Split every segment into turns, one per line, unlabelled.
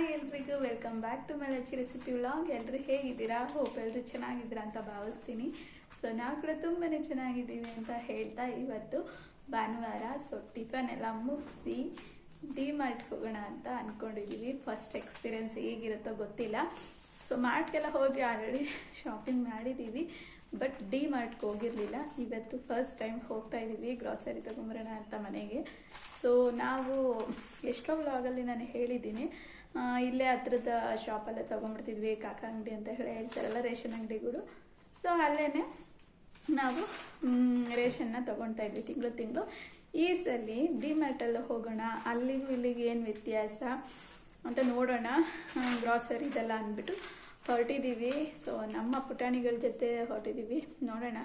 Hi ಎಲ್ರಿಗೂ, welcome back to ಮಲಚಿ recipe vlog. ಎಲ್ಲರೂ ಹೇಗಿದ್ದೀರಾ? ಹೋಪ್ ಎಲ್ಲರೂ ಚೆನ್ನಾಗಿದ್ದೀರಾ ಅಂತ ಭಾವಿಸ್ತೀನಿ. ಸೊ, ನಾವು ಕೂಡ ತುಂಬಾ ಚೆನ್ನಾಗಿದ್ದೀವಿ ಅಂತ ಹೇಳ್ತಾ ಇವತ್ತು ಭಾನುವಾರ. ಸೊ, ಟಿಫನ್ ಎಲ್ಲ ಮುಗಿಸಿ ಡಿ ಮಾರ್ಟ್ಗೆ ಹೋಗೋಣ ಅಂತ ಅಂದ್ಕೊಂಡಿದ್ದೀವಿ ಫಸ್ಟ್ ಎಕ್ಸ್ಪೀರಿಯನ್ಸ್ ಹೇಗಿರುತ್ತೋ ಗೊತ್ತಿಲ್ಲ. ಸೊ, ಮಾರ್ಟ್ಗೆಲ್ಲ ಹೋಗಿ ಆಲ್ರೆಡಿ ಶಾಪಿಂಗ್ ಮಾಡಿದ್ದೀವಿ ಬಟ್ ಡಿ ಮಾರ್ಟ್ಗೆ ಹೋಗಿರಲಿಲ್ಲ. ಇವತ್ತು ಫಸ್ಟ್ ಟೈಮ್ ಹೋಗ್ತಾ ಇದ್ದೀವಿ ಗ್ರಾಸರಿ ತಗೊಂಬರೋಣ ಅಂತ ಮನೆಗೆ. ಸೊ, ನಾವು ಎಷ್ಟೋ ವ್ಲಾಗಲ್ಲಿ ನಾನು ಹೇಳಿದ್ದೀನಿ. ಇಲ್ಲೇ ಹತ್ರದ ಶಾಪಲ್ಲೇ ತೊಗೊಂಬಿಡ್ತಿದ್ವಿ ಕಾಕ ಅಂಗಡಿ ಅಂತ ಹೇಳಿ ಹೇಳ್ತಾರಲ್ಲ, ರೇಷನ್ ಅಂಗಡಿಗಳು ಸೊ ಅಲ್ಲೇ ನಾವು ರೇಷನ್ನ ತೊಗೊಳ್ತಾ ಇದ್ವಿ ತಿಂಗಳು ತಿಂಗಳು. ಈ ಸಲ ಡಿಮ್ಯಾಟಲ್ಲಿ ಹೋಗೋಣ, ಅಲ್ಲಿಗೂ ಇಲ್ಲಿಗೆ ಏನು ವ್ಯತ್ಯಾಸ ಅಂತ ನೋಡೋಣ. ಗ್ರಾಸರಿ ಇದೆಲ್ಲ ಅಂದ್ಬಿಟ್ಟು ಹೊರಟಿದ್ದೀವಿ ಸೊ ನಮ್ಮ ಪುಟಾಣಿಗಳ ಜೊತೆ ಹೊರಟಿದ್ದೀವಿ ನೋಡೋಣ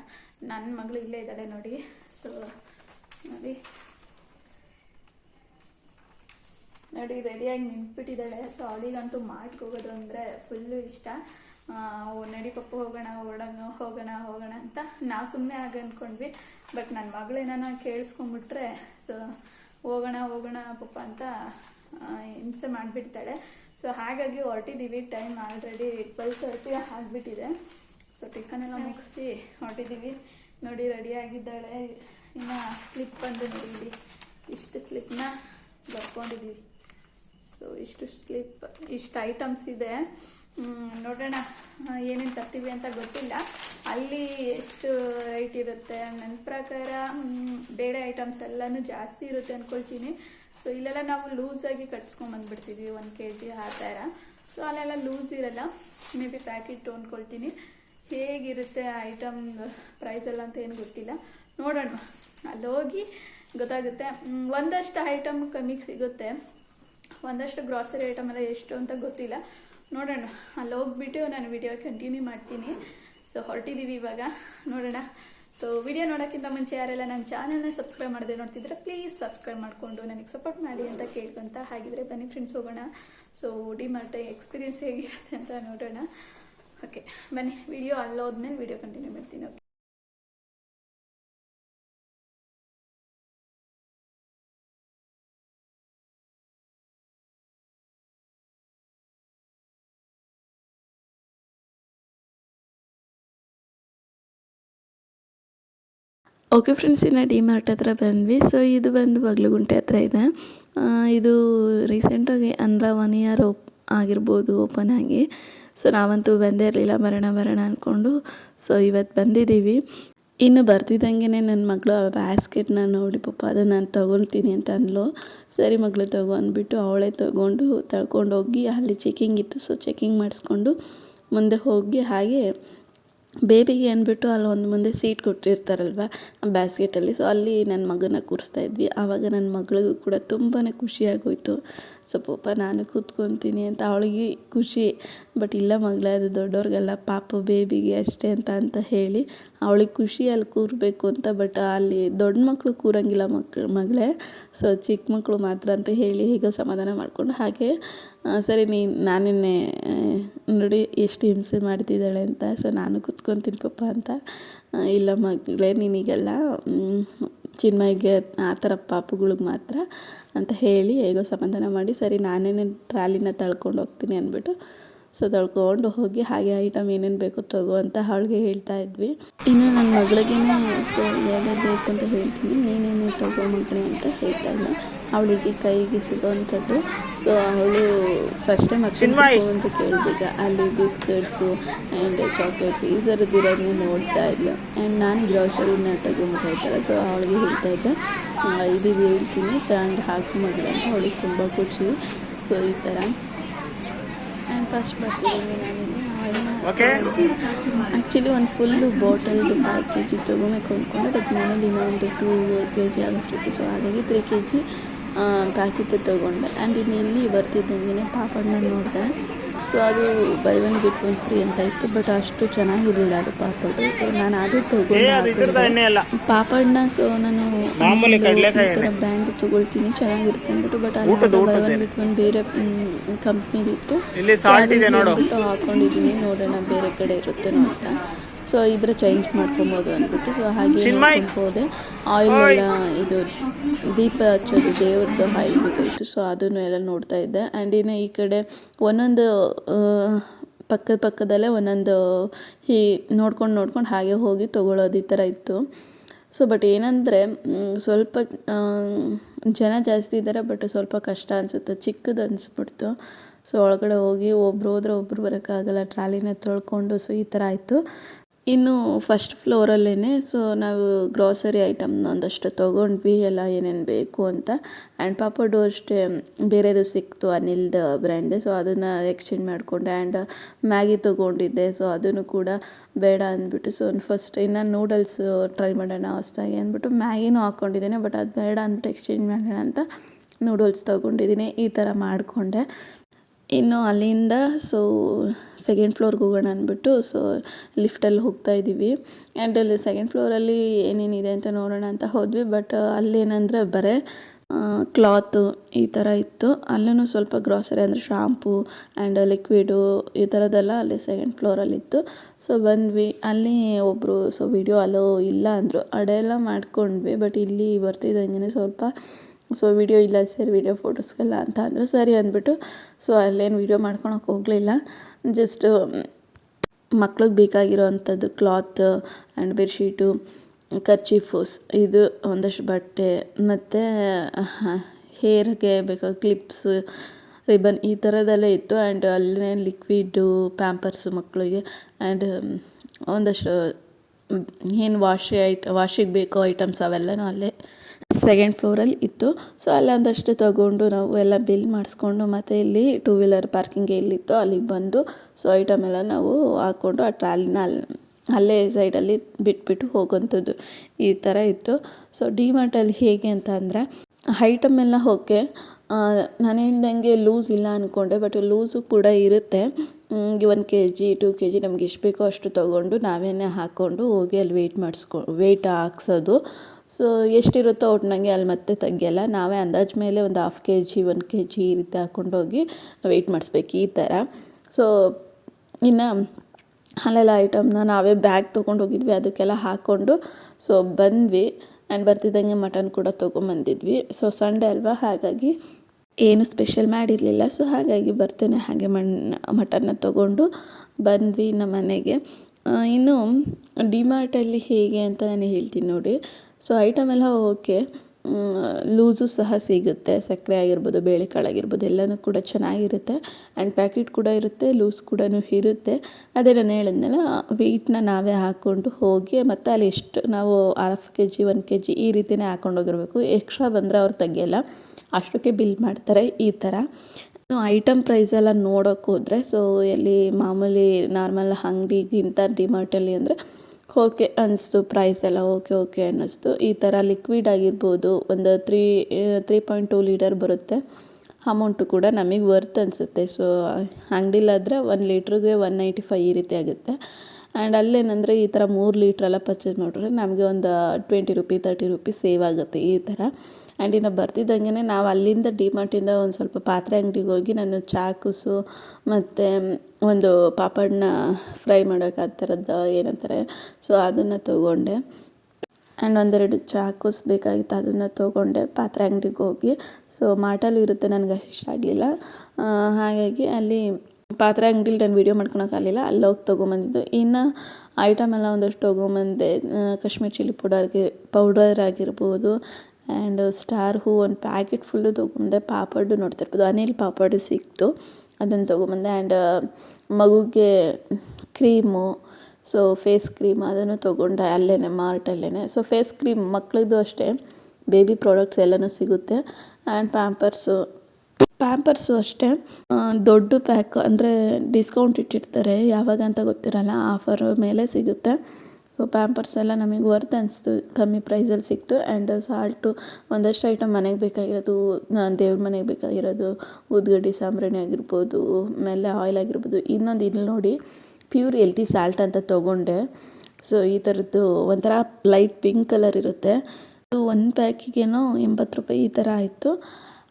ನನ್ನ ಮಗಳು ಇಲ್ಲೇ ಇದ್ದಾಳೆ ನೋಡಿ. ಸೊ ನೋಡಿ. ನೋಡಿ ರೆಡಿಯಾಗಿ ನಿಂತ್ಬಿಟ್ಟಿದ್ದಾಳೆ. ಸೊ ಅವಳಿಗಂತೂ ಮಾಡ್ಕೋಗೋದು ಹೋಗೋದು ಅಂದರೆ ಫುಲ್ಲು ಇಷ್ಟ. ನಡಿ ಪಪ್ಪ ಹೋಗೋಣ ಓಡೋಣ ಹೋಗೋಣ ಹೋಗೋಣ ಅಂತ ನಾವು ಸುಮ್ಮನೆ ಆಗ ಅಂದ್ಕೊಂಡ್ವಿ ಬಟ್ ನನ್ನ ಮಗಳೇನ ಕೇಳಿಸ್ಕೊಂಡ್ಬಿಟ್ರೆ ಸೊ ಹೋಗೋಣ ಹೋಗೋಣ ಪಪ್ಪ ಅಂತ ಹಿಂಸೆ ಮಾಡಿಬಿಡ್ತಾಳೆ. ಸೊ ಹಾಗಾಗಿ ಹೊರಟಿದ್ದೀವಿ ಟೈಮ್ ಆಲ್ರೆಡಿ ಟ್ವೆಲ್ ತರ್ಟಿ ಆಗಿಬಿಟ್ಟಿದೆ. ಸೊ ಟಿಫನ್ ಎಲ್ಲ ಮುಗಿಸಿ ಹೊರಟಿದ್ದೀವಿ ನೋಡಿ ರೆಡಿ ಆಗಿದ್ದಾಳೆ ಇನ್ನು ಸ್ಲಿಪ್ ಬಂದು ನೋಡಿ ಇಷ್ಟು ಸ್ಲಿಪ್ನ ಬರ್ಕೊಂಡಿದ್ದೀವಿ ಸೊ ಇಷ್ಟು ಸ್ಲಿಪ್ ಇಷ್ಟು ಐಟಮ್ಸ್ ಇದೆ. ನೋಡೋಣ ಏನೇನು ತರ್ತೀವಿ ಅಂತ ಗೊತ್ತಿಲ್ಲ. ಅಲ್ಲಿ ಎಷ್ಟು ರೇಟ್ ಇರುತ್ತೆ? ನನ್ನ ಪ್ರಕಾರ ಬೇರೆ ಐಟಮ್ಸ್ ಎಲ್ಲನೂ ಜಾಸ್ತಿ ಇರುತ್ತೆ ಅಂದ್ಕೊಳ್ತೀನಿ ಸೊ ಇಲ್ಲೆಲ್ಲ ನಾವು ಲೂಸಾಗಿ ಕಟ್ಸ್ಕೊಂಬಂದ್ಬಿಡ್ತೀವಿ ಒಂದು ಕೆ ಜಿ ಆ ಥರ. ಸೊ ಅಲ್ಲೆಲ್ಲ ಲೂಸ್ ಇರಲ್ಲ. ಮೇ ಬಿ ಪ್ಯಾಕೆಟ್ ಅಂದ್ಕೊಳ್ತೀನಿ ಹೇಗಿರುತ್ತೆ ಐಟಮ್ ಪ್ರೈಸ್ ಎಲ್ಲ ಅಂತ ಏನು ಗೊತ್ತಿಲ್ಲ. ನೋಡೋಣ. ಅಲ್ಲಿ ಹೋಗಿ ಗೊತ್ತಾಗುತ್ತೆ ಒಂದಷ್ಟು ಐಟಮ್ ಕಮ್ಮಿಗೆ ಸಿಗುತ್ತೆ. ಒಂದಷ್ಟು ಗ್ರಾಸರಿ ಐಟಮ್ ಎಲ್ಲ ಎಷ್ಟು ಅಂತ ಗೊತ್ತಿಲ್ಲ. ನೋಡೋಣ, ಅಲ್ಲಿ ಹೋಗ್ಬಿಟ್ಟು ನಾನು ವಿಡಿಯೋ ಕಂಟಿನ್ಯೂ ಮಾಡ್ತೀನಿ. ಸೊ ಹೊರಟಿದ್ದೀವಿ ಇವಾಗ. ನೋಡೋಣ. ಸೊ ವಿಡಿಯೋ ನೋಡೋಕ್ಕಿಂತ ಮುಂಚೆ ಯಾರೆಲ್ಲ ನನ್ನ ಚಾನಲ್ನ ಸಬ್ಸ್ಕ್ರೈಬ್ ಮಾಡದೆ ನೋಡ್ತಿದ್ರೆ ಪ್ಲೀಸ್ ಸಬ್ಸ್ಕ್ರೈಬ್ ಮಾಡಿಕೊಂಡು ನನಗೆ ಸಪೋರ್ಟ್ ಮಾಡಿ ಅಂತ ಕೇಳ್ಕೊಂತ ಹಾಗಿದ್ರೆ ಬನ್ನಿ ಫ್ರೆಂಡ್ಸ್ ಹೋಗೋಣ. ಸೊ ಡಿ ಮಾರ್ಟ್ ಎಕ್ಸ್ಪೀರಿಯನ್ಸ್ ಹೇಗಿರುತ್ತೆ ಅಂತ ನೋಡೋಣ. ಓಕೆ ಬನ್ನಿ ವಿಡಿಯೋ ಅಲ್ಲೋದ್ಮೇಲೆ ವಿಡಿಯೋ ಕಂಟಿನ್ಯೂ ಮಾಡ್ತೀನಿ. ಓಕೆ
ಓಕೆ ಫ್ರೆಂಡ್ಸ್ ಇನ್ನು ಡಿ ಮಾರ್ಟ್ ಹತ್ರ ಬಂದ್ವಿ. ಸೊ ಇದು ಬಂದು ಬಗ್ಲುಗುಂಟೆ ಹತ್ರ ಇದೆ. ಇದು ರೀಸೆಂಟಾಗಿ ಅಂದ್ರೆ ಒನ್ ಇಯರ್ ಓಪ್ ಆಗಿರ್ಬೋದು ಓಪನ್ ಆಗಿ. ಸೊ ನಾವಂತೂ ಬಂದೇ ಇರಲಿಲ್ಲ ಬರೋಣ ಬರೋಣ ಅಂದ್ಕೊಂಡು ಸೊ ಇವತ್ತು ಬಂದಿದ್ದೀವಿ ಇನ್ನು ಬರ್ತಿದ್ದಂಗೆ ನನ್ನ ಮಗಳು ಆ ಬ್ಯಾಸ್ಕೆಟ್ನ ನೋಡಿ, ಪಪ್ಪ, ಅದನ್ನು ನಾನು ತೊಗೊಳ್ತೀನಿ ಅಂತ ಅಂದ್ಲು. ಸರಿ ಮಗಳು, ತಗೋ ಅಂದ್ಬಿಟ್ಟು ಅವಳೇ ತೊಗೊಂಡು ತಳ್ಕೊಂಡು ಹೋಗಿ ಅಲ್ಲಿ ಚೆಕಿಂಗ್ ಇತ್ತು. ಸೊ ಚೆಕಿಂಗ್ ಮಾಡಿಸ್ಕೊಂಡು ಮುಂದೆ ಹೋಗಿ ಹಾಗೆ ಬೇಬಿಗೆ ಅಂದ್ಬಿಟ್ಟು ಅಲ್ಲಿ ಒಂದು ಮುಂದೆ ಸೀಟ್ ಕೊಟ್ಟಿರ್ತಾರಲ್ವ ಬ್ಯಾಸ್ಕೆಟಲ್ಲಿ. ಸೊ ಅಲ್ಲಿ ನನ್ನ ಮಗನ ಕೂರಿಸ್ತಾ ಇದ್ವಿ. ಆವಾಗ ನನ್ನ ಮಗಳಿಗೂ ಕೂಡ ತುಂಬಾ ಖುಷಿಯಾಗೋಯ್ತು. ಸೊ ಪಾಪ ನಾನು ಕೂತ್ಕೊತೀನಿ ಅಂತ ಅವಳಿಗೆ ಖುಷಿ. ಬಟ್ ಇಲ್ಲ ಮಗಳೇ, ಅದು ದೊಡ್ಡವ್ರಿಗೆಲ್ಲ ಪಾಪ ಬೇಬಿಗೆ ಅಷ್ಟೇ ಅಂತ ಅಂತ ಹೇಳಿ ಅವಳಿಗೆ ಖುಷಿ ಅಲ್ಲಿ ಕೂರಬೇಕು ಅಂತ. ಬಟ್ ಅಲ್ಲಿ ದೊಡ್ಡ ಮಕ್ಕಳು ಕೂರಂಗಿಲ್ಲ ಮಕ್ಳು ಮಗಳೇ. ಸೊ ಚಿಕ್ಕ ಮಕ್ಕಳು ಮಾತ್ರ ಅಂತ ಹೇಳಿ ಹೇಗೋ ಸಮಾಧಾನ ಮಾಡಿಕೊಂಡು ಹಾಗೆ ಸರಿ ನೀ, ನಾನೇ ನೋಡಿ ಎಷ್ಟು ಹಿಂಸೆ ಮಾಡ್ತಿದ್ದಾಳೆ ಅಂತ. ಸೊ ನಾನು ಕೂತ್ಕೊತೀನಿ ಪಪ್ಪ ಅಂತ. ಇಲ್ಲ ಮಗಳೇ, ನಿನಗೆಲ್ಲ ಚಿನ್ಮಯ್ಗೆ ಆ ಥರ ಪಾಪುಗಳಿಗೆ ಮಾತ್ರ ಅಂತ ಹೇಳಿ ಹೇಗೋ ಸಮಾಧಾನ ಮಾಡಿ, ಸರಿ ನಾನೇನೆ ಟ್ರಾಲಿನ ತಳ್ಕೊಂಡು ಹೋಗ್ತೀನಿ ಅಂದ್ಬಿಟ್ಟು, ಸೊ ತಳ್ಕೊಂಡು ಹೋಗಿ ಹಾಗೆ ಐಟಮ್ ಏನೇನು ಬೇಕು ತಗೋ ಅಂತ ಅವಳಿಗೆ ಹೇಳ್ತಾ ಇದ್ವಿ. ಇನ್ನು ನನ್ನ ಮಗಳಿಗೆ ಸೊ ಯಾವ್ಯಾವ್ದು ಬೇಕು ಅಂತ ಹೇಳ್ತೀನಿ, ನೀನೇನು ತಗೋ ಮಗನೇ ಅಂತ ಹೇಳ್ತಾ ಇದ್ದೆ ಅವಳಿಗೆ ಕೈಗೆ ಸಿಗುವಂಥದ್ದು. ಸೊ ಅವಳು ಫಸ್ಟ್ ಟೈಮ್ ಅಂತ ಕೇಳಿದಾಗ ಅಲ್ಲಿ ಬಿಸ್ಕೆಟ್ಸು ಆ್ಯಂಡ್ ಚಾಕ್ಲೇಟ್ಸ್ ಈ ಥರದ್ದು ಇರೋದನ್ನ ನೋಡ್ತಾ ಇದ್ಲು. ಆ್ಯಂಡ್ ನಾನು ಗ್ರಾಸರಿನ ತಗೊಂಬಿಟ್ಟಿರ್ತಾಳೆ ಸೊ ಅವಳಿಗೆ ಹೇಳ್ತಾ ಇದ್ದೆ ಇದು ಹೇಳ್ತೀನಿ. ತಗೊಂಡು ಹಾಕಿ ಮಾಡಿದೆ ಅಂತ. ಅವಳಿಗೆ ತುಂಬ ಖುಷಿ. ಸೊ ಈ ಥರ ಆ್ಯಂಡ್ ಫಸ್ಟ್ ಬರ್ತೀನಿ ನಾನು ಆ್ಯಕ್ಚುಲಿ ಒಂದು ಫುಲ್ಲು ಬಾಟಲ್ದು ಫೈವ್ ಕೆ ಜಿ ತೊಗೊಬೇಕು ಅಂದ್ಕೊಂಡೆ ಬಟ್ ಮನೇಲಿ ಇನ್ನೂ ಒಂದು ಟೂ ಕೆ ಜಿ ಆಗುತ್ತಿತ್ತು. ಸೊ ಹಾಗಾಗಿ ತ್ರೀ ಕೆ ಜಿ ಪ್ಯಾಕೆಟ್ ತೊಗೊಂಡೆ. ಆ್ಯಂಡ್ ಇನ್ನು ಇಲ್ಲಿ ಬರ್ತಿದ್ದಂಗೆ ಪಾಪಡ್ನ ನೋಡಿದೆ. ಸೊ ಅದು buy one get one free ಅಂತ ಇತ್ತು. ಬಟ್ ಅಷ್ಟು ಚೆನ್ನಾಗಿರಲಿಲ್ಲ ಅದು ಪಾಪಡ್ ಸೊ ನಾನು ಅದು ತೊಗೊಂಡೆ ಪಾಪಡ್ನ ಸೊ ನಾನು ಬ್ರ್ಯಾಂಡ್ ತೊಗೊಳ್ತೀನಿ. ಚೆನ್ನಾಗಿರುತ್ತೆ ಅಂದ್ಬಿಟ್ಟು. ಬಟ್ ಅದು ಬೈ ಒನ್ ಗೆಟ್ ಒನ್ ಬೇರೆ ಕಂಪ್ನಿದಿತ್ತು ಹಾಕೊಂಡಿದ್ದೀನಿ. ನೋಡೋಣ ಬೇರೆ ಕಡೆ ಇರುತ್ತೆ ಅಂತ ಸೊ ಇದ್ರೆ ಚೇಂಜ್ ಮಾಡ್ಕೊಬೋದು ಅಂದ್ಬಿಟ್ಟು ಸೊ ಹಾಗೆ ಹೋದೆ. ಆಯಿಲ್ ಎಲ್ಲ ಇದು ದೀಪ ಹಚ್ಚೋದು ದೇವ್ರದ್ದು ಆಯಿಲ್ ಬೇಕಾಯಿತು ಸೊ ಅದನ್ನು ಎಲ್ಲ ನೋಡ್ತಾ ಇದ್ದೆ. ಆ್ಯಂಡ್ ಇನ್ನು ಈ ಕಡೆ ಒಂದೊಂದು ಪಕ್ಕದ ಪಕ್ಕದಲ್ಲೇ ಒಂದೊಂದು ಈ ನೋಡ್ಕೊಂಡು ನೋಡ್ಕೊಂಡು ಹಾಗೆ ಹೋಗಿ ತೊಗೊಳೋದು ಈ ಥರ ಇತ್ತು. ಸೊ ಬಟ್ ಏನಂದರೆ ಸ್ವಲ್ಪ ಜನ ಜಾಸ್ತಿ ಇದ್ದಾರೆ ಬಟ್ ಸ್ವಲ್ಪ ಕಷ್ಟ ಅನಿಸುತ್ತೆ. ಚಿಕ್ಕದು ಅನಿಸ್ಬಿಡ್ತು. ಸೊ ಒಳಗಡೆ ಹೋಗಿ ಒಬ್ರು ಹೋದ್ರೆ ಒಬ್ರು ಬರೋಕ್ಕಾಗಲ್ಲ. ಟ್ರಾಲಿನ ತೊಳ್ಕೊಂಡು ಸೊ ಈ ಥರ ಆಯಿತು. ಇನ್ನು ಫಸ್ಟ್ ಫ್ಲೋರಲ್ಲೇ ಸೊ ನಾವು ಗ್ರಾಸರಿ ಐಟಮ್ನ ಒಂದಷ್ಟು ತೊಗೊಂಡ್ವಿ, ಎಲ್ಲ ಏನೇನು ಬೇಕು ಅಂತ. ಆ್ಯಂಡ್ ಪಾಪಡು ಅಷ್ಟೇ, ಬೇರೆದು ಸಿಕ್ತು ಅನಿಲ್ದ ಬ್ರ್ಯಾಂಡ್ ಸೊ ಅದನ್ನು ಎಕ್ಸ್ಚೇಂಜ್ ಮಾಡಿಕೊಂಡೆ. ಆ್ಯಂಡ್ ಮ್ಯಾಗಿ ತೊಗೊಂಡಿದ್ದೆ ಸೊ ಅದನ್ನು ಕೂಡ ಬೇಡ ಅಂದ್ಬಿಟ್ಟು ಸೊ ಫಸ್ಟ್ ಇನ್ನು ನೂಡಲ್ಸ್ ಟ್ರೈ ಮಾಡೋಣ ಹೊಸ್ದಾಗಿ ಅಂದ್ಬಿಟ್ಟು ಮ್ಯಾಗಿನೂ ಹಾಕ್ಕೊಂಡಿದ್ದೇನೆ ಬಟ್ ಅದು ಬೇಡ ಅಂದ್ಬಿಟ್ಟು ಎಕ್ಸ್ಚೇಂಜ್ ಮಾಡೋಣ ಅಂತ ನೂಡಲ್ಸ್ ತೊಗೊಂಡಿದ್ದೀನಿ, ಈ ಥರ ಮಾಡಿಕೊಂಡೆ. ಇನ್ನು ಅಲ್ಲಿಂದ ಸೊ ಸೆಕೆಂಡ್ ಫ್ಲೋರ್ಗೆ ಹೋಗೋಣ ಅಂದ್ಬಿಟ್ಟು ಸೊ ಲಿಫ್ಟಲ್ಲಿ ಹೋಗ್ತಾ ಇದ್ದೀವಿ. ಆ್ಯಂಡ್ ಅಲ್ಲಿ ಸೆಕೆಂಡ್ ಫ್ಲೋರಲ್ಲಿ ಏನೇನಿದೆ ಅಂತ ನೋಡೋಣ ಅಂತ ಹೋದ್ವಿ ಬಟ್ ಅಲ್ಲೇನಂದರೆ ಬರೀ ಕ್ಲಾತು ಈ ಥರ ಇತ್ತು. ಅಲ್ಲೂ ಸ್ವಲ್ಪ ಗ್ರಾಸರಿ ಅಂದರೆ ಶಾಂಪು ಆ್ಯಂಡ್ ಲಿಕ್ವಿಡು ಈ ಥರದ್ದೆಲ್ಲ ಅಲ್ಲಿ ಸೆಕೆಂಡ್ ಫ್ಲೋರಲ್ಲಿತ್ತು ಸೊ ಬಂದ್ವಿ. ಅಲ್ಲಿ ಒಬ್ಬರು ಸೊ ವಿಡಿಯೋ ಅಲೋ ಇಲ್ಲ ಅಂದರು. ಅಡೆಲ್ಲ ಮಾಡ್ಕೊಂಡ್ವಿ ಬಟ್ ಇಲ್ಲಿ ಬರ್ತಿದ್ದಂಗೆ ಸ್ವಲ್ಪ ಸೊ ವಿಡಿಯೋ ಇಲ್ಲ ಸರ್ ವಿಡಿಯೋ ಫೋಟೋಸ್ಗೆಲ್ಲ ಅಂತ ಅಂದರು ಸರಿ ಅಂದ್ಬಿಟ್ಟು ಸೊ ಅಲ್ಲೇನು ವಿಡಿಯೋ ಮಾಡ್ಕೊಳಕ್ಕೆ ಹೋಗಲಿಲ್ಲ. ಜಸ್ಟ್ ಮಕ್ಳಿಗೆ ಬೇಕಾಗಿರೋ ಅಂಥದ್ದು ಕ್ಲಾತ್ ಆ್ಯಂಡ್ ಬೆಡ್ಶೀಟು ಕರ್ಚೀಫುಸ್ ಇದು ಒಂದಷ್ಟು ಬಟ್ಟೆ, ಮತ್ತು ಹೇರ್ಗೆ ಬೇಕಾದ ಕ್ಲಿಪ್ಸ್ ರಿಬನ್ ಈ ಥರದ್ದೆಲ್ಲ ಇತ್ತು. ಆ್ಯಂಡ್ ಅಲ್ಲೇ ಲಿಕ್ವಿಡ್ಡು ಪ್ಯಾಂಪರ್ಸು ಮಕ್ಕಳಿಗೆ ಆ್ಯಂಡ್ ಒಂದಷ್ಟು ಏನು ವಾಶಿ ಐಟ್ ವಾಶಿಗೆ ಬೇಕೋ ಐಟಮ್ಸ್ ಅವೆಲ್ಲನೂ ಅಲ್ಲೇ. ಸೆಕೆಂಡ್ ಫ್ಲೋರಲ್ಲಿ ಇತ್ತು. ಸೊ ಅಲ್ಲಿ ಒಂದಷ್ಟು ತೊಗೊಂಡು ನಾವು ಎಲ್ಲ ಬಿಲ್ ಮಾಡಿಸ್ಕೊಂಡು ಮತ್ತು ಇಲ್ಲಿ ಟೂ ವೀಲರ್ ಪಾರ್ಕಿಂಗ್ ಎಲ್ಲಿತ್ತು ಅಲ್ಲಿಗೆ ಬಂದು ಸೊ ಐಟಮ್ ಎಲ್ಲ ನಾವು ಹಾಕ್ಕೊಂಡು ಆ ಟ್ರಾಲಿನ ಅಲ್ಲಿ ಅಲ್ಲೇ ಸೈಡಲ್ಲಿ ಬಿಟ್ಬಿಟ್ಟು ಹೋಗುವಂಥದ್ದು ಈ ಥರ ಇತ್ತು. ಸೊ ಡಿ ಮಾರ್ಟಲ್ಲಿ ಹೇಗೆ ಅಂತ ಅಂದರೆ ಐಟಮ್ ಎಲ್ಲ ಓಕೆ. ನಾನು ಹೇಳ್ದಂಗೆ ಲೂಸ್ ಇಲ್ಲ ಅಂದ್ಕೊಂಡೆ ಬಟ್ ಲೂಸು ಕೂಡ ಇರುತ್ತೆ. ಒಂದು K G two K G ನಮ್ಗೆ ಎಷ್ಟು ಬೇಕೋ ಅಷ್ಟು ತೊಗೊಂಡು ನಾವೇನೇ ಹಾಕ್ಕೊಂಡು ಹೋಗಿ ಅಲ್ಲಿ ವೆಯ್ಟ್ ಮಾಡಿಸ್ಕೊ ವೆಯ್ಟ್ ಹಾಕ್ಸೋದು. ಸೊ, ಎಷ್ಟಿರುತ್ತೋ ಒಟ್ಟಿನಂಗೆ ಅಲ್ಲಿ ಮತ್ತೆ ತೆಗಿಯಲ್ಲ. ನಾವೇ ಅಂದಾಜು ಮೇಲೆ ಒಂದು half K G one K G ಈ ರೀತಿ ಹಾಕ್ಕೊಂಡೋಗಿ ವೆಯ್ಟ್ ಮಾಡಿಸ್ಬೇಕು ಈ ಥರ. ಸೊ ಇನ್ನು ಅಲ್ಲೆಲ್ಲ ಐಟಮ್ನ ನಾವೇ ಬ್ಯಾಗ್ ತೊಗೊಂಡು ಹೋಗಿದ್ವಿ ಅದಕ್ಕೆಲ್ಲ ಹಾಕ್ಕೊಂಡು ಸೊ ಬಂದ್ವಿ. ಆ್ಯಂಡ್ ಬರ್ತಿದ್ದಂಗೆ ಮಟನ್ ಕೂಡ ತೊಗೊಂಬಂದಿದ್ವಿ. ಸೊ ಸಂಡೇ ಅಲ್ವಾ? ಹಾಗಾಗಿ ಏನು ಸ್ಪೆಷಲ್ ಮಾಡಿರಲಿಲ್ಲ. ಸೊ ಹಾಗಾಗಿ ಬರ್ತೇನೆ ಹಾಗೆ ಮಣ್ಣ ಮಟನ್ನ ತೊಗೊಂಡು ಬಂದ್ವಿ ನಮ್ಮ ಮನೆಗೆ. ಇನ್ನು ಡಿಮಾರ್ಟಲ್ಲಿ ಹೇಗೆ ಅಂತ ನಾನು ಹೇಳ್ತೀನಿ ನೋಡಿ. ಸೊ ಐಟಮ್ ಎಲ್ಲ ಓಕೆ ಲೂಸು ಸಹ ಸಿಗುತ್ತೆ. ಸಕ್ಕರೆ ಆಗಿರ್ಬೋದು ಬೇಳೆಕಾಳು ಆಗಿರ್ಬೋದು ಎಲ್ಲನೂ ಕೂಡ ಚೆನ್ನಾಗಿರುತ್ತೆ. ಆ್ಯಂಡ್ ಪ್ಯಾಕೆಟ್ ಕೂಡ ಇರುತ್ತೆ ಲೂಸ್ ಕೂಡ ಇರುತ್ತೆ. ಅದೇ ನಾನು ಹೇಳಿದ್ನಲ್ಲ ವೆಯ್ಟ್ನ ನಾವೇ ಹಾಕ್ಕೊಂಡು ಹೋಗಿ, ಮತ್ತು ಅಲ್ಲಿ ಎಷ್ಟು ನಾವು half K G one K G ಈ ರೀತಿಯೇ ಹಾಕ್ಕೊಂಡು ಹೋಗಿರಬೇಕು. ಎಕ್ಸ್ಟ್ರಾ ಬಂದರೆ ಅವ್ರು ತೆಗಿಯಲ್ಲ. ಅಷ್ಟಕ್ಕೆ ಬಿಲ್ ಮಾಡ್ತಾರೆ ಈ ಥರ. ಐಟಮ್ ಪ್ರೈಸ್ ಎಲ್ಲ ನೋಡೋಕ್ಕೆ ಹೋದರೆ ಸೊ ಎಲ್ಲಿ ಮಾಮೂಲಿ ನಾರ್ಮಲ್ ಅಂಗಡಿಗಿಂತ ಡಿಮಾರ್ಟಲ್ಲಿ ಅಂದರೆ ಓಕೆ ಅನ್ನಿಸ್ತು ಪ್ರೈಸ್ ಎಲ್ಲ ಓಕೆ ಓಕೆ ಅನ್ನಿಸ್ತು. ಈ ಥರ ಲಿಕ್ವಿಡ್ ಆಗಿರ್ಬೋದು, ಒಂದು three three point two litre ಬರುತ್ತೆ. ಅಮೌಂಟು ಕೂಡ ನಮಗೆ ವರ್ತ್ ಅನಿಸುತ್ತೆ. ಸೊ ಅಂಗಡಿಲಾದರೆ ಒನ್ ಲೀಟ್ರಿಗೆ ಒನ್ ನೈಂಟಿ ಫೈ ಈ ರೀತಿ ಆಗುತ್ತೆ. ಆ್ಯಂಡ್ ಅಲ್ಲೇನಂದರೆ ಈ ಥರ ಮೂರು ಲೀಟ್ರೆಲ್ಲ ಪರ್ಚೇಸ್ ಮಾಡಿದ್ರೆ ನಮಗೆ ಒಂದು twenty rupee thirty rupee save ಆಗುತ್ತೆ ಈ ಥರ. ಆ್ಯಂಡ್ ಇನ್ನು ಬರ್ತಿದ್ದಂಗೆ ನಾವು ಅಲ್ಲಿಂದ ಡಿಮಾರ್ಟಿಂದ ಒಂದು ಸ್ವಲ್ಪ ಪಾತ್ರೆ ಅಂಗಡಿಗೆ ಹೋಗಿ ನಾನು ಚಾಕುಸು ಮತ್ತು ಒಂದು ಪಾಪಡ್ನ ಫ್ರೈ ಮಾಡೋಕೆ ಆ ಥರದ್ದು ಏನಂತಾರೆ ಸೊ ಅದನ್ನು ತೊಗೊಂಡೆ. ಆ್ಯಂಡ್ ಒಂದೆರಡು ಚಾಕೂಸ್ ಬೇಕಾಗಿತ್ತು ಅದನ್ನು ತೊಗೊಂಡೆ ಪಾತ್ರೆ ಅಂಗಡಿಗೆ ಹೋಗಿ. ಸೊ ಮಾಟಲ್ಲಿ ಇರುತ್ತೆ ನನಗೆ ಇಷ್ಟ ಆಗಲಿಲ್ಲ. ಹಾಗಾಗಿ ಅಲ್ಲಿ ಪಾತ್ರೆ ಅಂಗಡಿಲಿ ನಾನು ವೀಡಿಯೋ ಮಾಡ್ಕೊಳಕ್ಕಾಗಲಿಲ್ಲ ಅಲ್ಲಿ ಹೋಗಿ ತೊಗೊಂಬಂದಿದ್ದು. ಇನ್ನು ಐಟಮ್ ಎಲ್ಲ ಒಂದಷ್ಟು ತೊಗೊಂಬಂದೆ ಕಾಶ್ಮೀರ್ ಚಿಲ್ಲಿ ಪೌಡರ್ಗೆ, ಪೌಡರ್ ಆಗಿರ್ಬೋದು ಆ್ಯಂಡ್ ಸ್ಟಾರ್ ಹೂ ಒಂದು ಪ್ಯಾಕೆಟ್ ಫುಲ್ಲು ತೊಗೊಂಡೆ ಪಾಪಡ್ಡು ನೋಡ್ತಿರ್ಬೋದು, ಅನಿಲ್ ಪಾಪಡ್ ಸಿಕ್ತು. ಅದನ್ನು ತೊಗೊಂಬಂದೆ ಆ್ಯಂಡ್ ಮಗುಗೆ ಕ್ರೀಮು ಸೊ ಫೇಸ್ ಕ್ರೀಮ್ ಅದನ್ನು ತೊಗೊಂಡೆ ಅಲ್ಲೇ ಮಾರ್ಟಲ್ಲೇ ಸೊ ಫೇಸ್ ಕ್ರೀಮ್ ಮಕ್ಕಳದ್ದು ಅಷ್ಟೇ ಬೇಬಿ ಪ್ರಾಡಕ್ಟ್ಸ್ ಎಲ್ಲನೂ ಸಿಗುತ್ತೆ ಆ್ಯಂಡ್ ಪ್ಯಾಂಪರ್ಸು ಪ್ಯಾಂಪರ್ಸು ಅಷ್ಟೇ. ದೊಡ್ಡ ಪ್ಯಾಕ್ ಅಂದರೆ ಡಿಸ್ಕೌಂಟ್ ಇಟ್ಟಿರ್ತಾರೆ. ಯಾವಾಗ ಅಂತ ಗೊತ್ತಿರಲ್ಲ ಆಫರ್ ಮೇಲೆ ಸಿಗುತ್ತೆ. ಸೊ ಪ್ಯಾಂಪರ್ಸ್ ಎಲ್ಲ ನಮಗೆ ವರ್ತ್ ಅನಿಸ್ತು, ಕಮ್ಮಿ ಪ್ರೈಸಲ್ಲಿ ಸಿಕ್ತು. ಆ್ಯಂಡ್ ಸಾಲ್ಟು ಒಂದಷ್ಟು ಐಟಮ್ ಮನೆಗೆ ಬೇಕಾಗಿರೋದು ದೇವ್ರ ಮನೆಗೆ ಬೇಕಾಗಿರೋದು, ಉದ್ಗಡ್ಡಿ, ಸಾಂಬ್ರಾಣಿ ಆಗಿರ್ಬೋದು, ಆಮೇಲೆ ಆಯಿಲ್ ಆಗಿರ್ಬೋದು, ಇನ್ನೊಂದು ಇಲ್ಲಿ ನೋಡಿ ಪ್ಯೂರ್ ಎಲ್ತಿ ಸಾಲ್ಟ್ ಅಂತ ತೊಗೊಂಡೆ. ಸೊ ಈ ಥರದ್ದು ಒಂಥರ ಲೈಟ್ ಪಿಂಕ್ ಕಲರ್ ಇರುತ್ತೆ. ಒಂದು ಪ್ಯಾಕಿಗೇನೋ ಎಂಬತ್ತು ರೂಪಾಯಿ ಈ ಥರ ಆಯಿತು.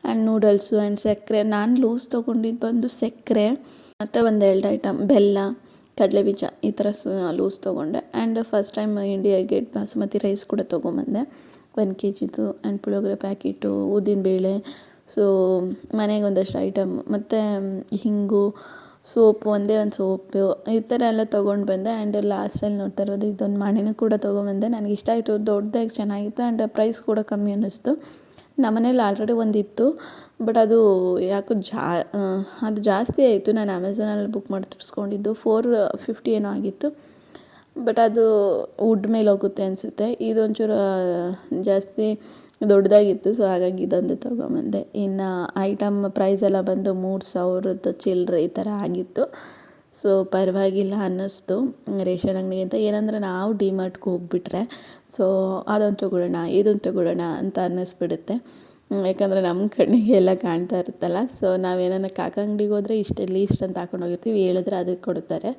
ಆ್ಯಂಡ್ ನೂಡಲ್ಸು ಆ್ಯಂಡ್ ಸಕ್ಕರೆ. ನಾನು ಲೂಸ್ ತೊಗೊಂಡಿದ್ದು ಬಂದು ಸಕ್ಕರೆ, ಮತ್ತು ಒಂದೆರಡು ಐಟಮ್ ಬೆಲ್ಲ, ಕಡಲೆಬೀಜ, ಈ ಥರ ಸ ಲೂಸ್ ತೊಗೊಂಡೆ. And first time India gate basmati rice ಕೂಡ ತೊಗೊಂಬಂದೆ. ಒಂದು ಕೆ ಜಿದು ಆ್ಯಂಡ್ ಪುಳಿಯೋಗರೆ ಪ್ಯಾಕೆಟು ಉದ್ದಿನಬೇಳೆ ಸೊ ಮನೆಗೆ ಒಂದಷ್ಟು ಐಟಮ್ ಮತ್ತು ಹಿಂಗು, ಸೋಪು, ಒಂದೇ ಒಂದು ಸೋಪು, ಈ ಥರ ಎಲ್ಲ ತೊಗೊಂಡು ಬಂದೆ. ಆ್ಯಂಡ್ ಲಾಸ್ಟಲ್ಲಿ ನೋಡ್ತಾ ಇರೋದು ಇದೊಂದು ಮಣೆನೂ ಕೂಡ ತೊಗೊಂಬಂದೆ. ನನಗೆ ಇಷ್ಟ ಆಯಿತು ದೊಡ್ಡದಾಗಿ ಚೆನ್ನಾಗಿತ್ತು ಆ್ಯಂಡ್ ಪ್ರೈಸ್ ಕೂಡ ಕಮ್ಮಿ ಅನ್ನಿಸ್ತು. ನಮ್ಮನೇಲಿ ಆಲ್ರೆಡಿ ಒಂದಿತ್ತು ಬಟ್ ಅದು ಯಾಕೋ ಜಾ ಅದು ಜಾಸ್ತಿ ಆಯಿತು. ನಾನು ಅಮೆಝಾನಲ್ಲಿ ಬುಕ್ ಮಾಡಿ ತರಿಸ್ಕೊಂಡಿದ್ದು. ಫೋರ್ ಫಿಫ್ಟಿ ಏನೋ ಆಗಿತ್ತು. ಬಟ್ ಅದು ವುಡ್ ಮೇಲೆ ಹೋಗುತ್ತೆ ಅನಿಸುತ್ತೆ. ಇದೊಂಚೂರು ಜಾಸ್ತಿ ದೊಡ್ಡದಾಗಿತ್ತು. ಸೊ ಹಾಗಾಗಿ ಇದೊಂದು ತೊಗೊಂಬಂದೆ. ಇನ್ನು ಐಟಮ್ ಪ್ರೈಸ್ ಎಲ್ಲ ಬಂದು ಮೂರು ಸಾವಿರದ ಚಿಲ್ಲರೆ ಈ ಥರ ಆಗಿತ್ತು. ಸೊ ಪರವಾಗಿಲ್ಲ ಅನ್ನಿಸ್ತು ರೇಷನ್ ಅಂಗಡಿಗಿಂತ. ಏನಂದರೆ ನಾವು ಡಿಮಾರ್ಟ್ಗೆ ಹೋಗ್ಬಿಟ್ರೆ, ಸೊ ಅದೊಂದು ತೊಗೊಳ್ಳೋಣ, ಇದೊಂದು ತೊಗೊಳ್ಳೋಣ ಅಂತ ಅನ್ನಿಸ್ಬಿಡುತ್ತೆ. ಯಾಕಂದರೆ ನಮ್ಮ ಕಣ್ಣಿಗೆ ಎಲ್ಲ ಕಾಣ್ತಾ ಇರುತ್ತಲ್ಲ, ಸೊ ನಾವೇನಾರ ಕಾಕ ಅಂಗಡಿಗೆ ಹೋದರೆ ಇಷ್ಟೇ, ಲೀಸ್ಟ್ ಅಂತ ಹಾಕೊಂಡು ಹೋಗಿರ್ತೀವಿ, ಹೇಳಿದ್ರೆ ಅದಕ್ಕೆ ಕೊಡ್ತಾರೆ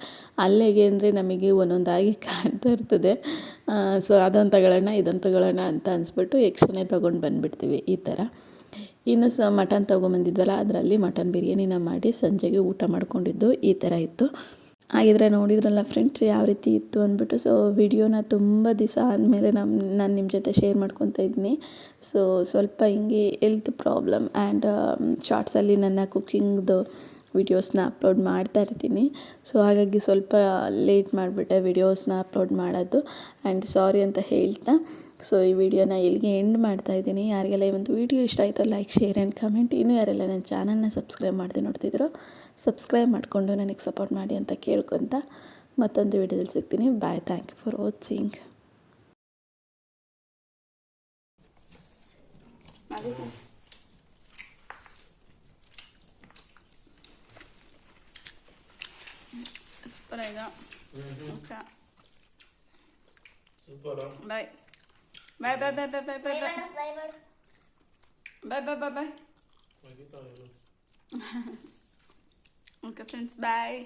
ಅಲ್ಲಿಗೆ ಅಂದರೆ ನಮಗೆ ಒಂದೊಂದಾಗಿ ಕಾಣ್ತಾ ಇರ್ತದೆ. ಸೊ ಅದೊಂದು ತಗೊಳ್ಳೋಣ, ಇದೊಂದು ತಗೊಳ್ಳೋಣ ಅಂತ ಅನಿಸ್ಬಿಟ್ಟು ಎಕ್ಸ್ಟ್ರಾನೇ ತೊಗೊಂಡು ಬಂದುಬಿಡ್ತೀವಿ ಈ ಥರ. ಇನ್ನು ಸ ಮಟನ್ ತೊಗೊಂಬಂದಿದ್ವಲ್ಲ, ಅದರಲ್ಲಿ ಮಟನ್ ಬಿರಿಯಾನಿನ ಮಾಡಿ ಸಂಜೆಗೆ ಊಟ ಮಾಡಿಕೊಂಡಿದ್ದು ಈ ಥರ ಇತ್ತು. ಹಾಗಿದ್ರೆ ನೋಡಿದ್ರಲ್ಲ ಫ್ರೆಂಡ್ಸ್ ಯಾವ ರೀತಿ ಇತ್ತು ಅಂದ್ಬಿಟ್ಟು ಸೊ ವಿಡಿಯೋನ ತುಂಬ ದಿವಸ ಆದಮೇಲೆ ನಮ್ಮ ನಾನು ನಿಮ್ಮ ಜೊತೆ ಶೇರ್ ಮಾಡ್ಕೊತಾ ಇದ್ದೀನಿ ಸೊ ಸ್ವಲ್ಪ ಹಿಂಗೆ ಹೆಲ್ತ್ ಪ್ರಾಬ್ಲಮ್ ಆ್ಯಂಡ್ ಶಾರ್ಟ್ಸಲ್ಲಿ ನನ್ನ ಕುಕ್ಕಿಂಗ್ದು ವಿಡಿಯೋಸ್ನ ಅಪ್ಲೋಡ್ ಮಾಡ್ತಾ ಇರ್ತೀನಿ. ಸೊ ಹಾಗಾಗಿ ಸ್ವಲ್ಪ ಲೇಟ್ ಮಾಡಿಬಿಟ್ಟೆ ವಿಡಿಯೋಸ್ನ ಅಪ್ಲೋಡ್ ಮಾಡೋದು. ಆ್ಯಂಡ್ ಸಾರಿ ಅಂತ ಹೇಳ್ತಾ. ಸೊ ಈ ವಿಡಿಯೋನ ಇಲ್ಲಿಗೆ ಎಂಡ್ ಮಾಡ್ತಾ ಇದ್ದೀನಿ. ಯಾರಿಗೆಲ್ಲ ಈ ಒಂದು ವಿಡಿಯೋ ಇಷ್ಟ ಆಯಿತು ಲೈಕ್ ಶೇರ್ ಆ್ಯಂಡ್ ಕಮೆಂಟ್ ಇನ್ನೂ ಯಾರೆಲ್ಲ ನನ್ನ ಚಾನಲ್ನ ಸಬ್ಸ್ಕ್ರೈಬ್ ಮಾಡದೆ ನೋಡ್ತಿದ್ರು ಸಬ್ಸ್ಕ್ರೈಬ್ ಮಾಡಿಕೊಂಡು ನನಗೆ ಸಪೋರ್ಟ್ ಮಾಡಿ ಅಂತ ಕೇಳ್ಕೊತ ಮತ್ತೊಂದು ವಿಡಿಯೋದಲ್ಲಿ ಸಿಗ್ತೀನಿ. Bye thank you for watching
ಅದಕ್ಕೆ ಸೂಪರ್ ಆಯ್ತು okay
super
bye bye bye bye bye bye bye bye bye bye bye bye okay friends bye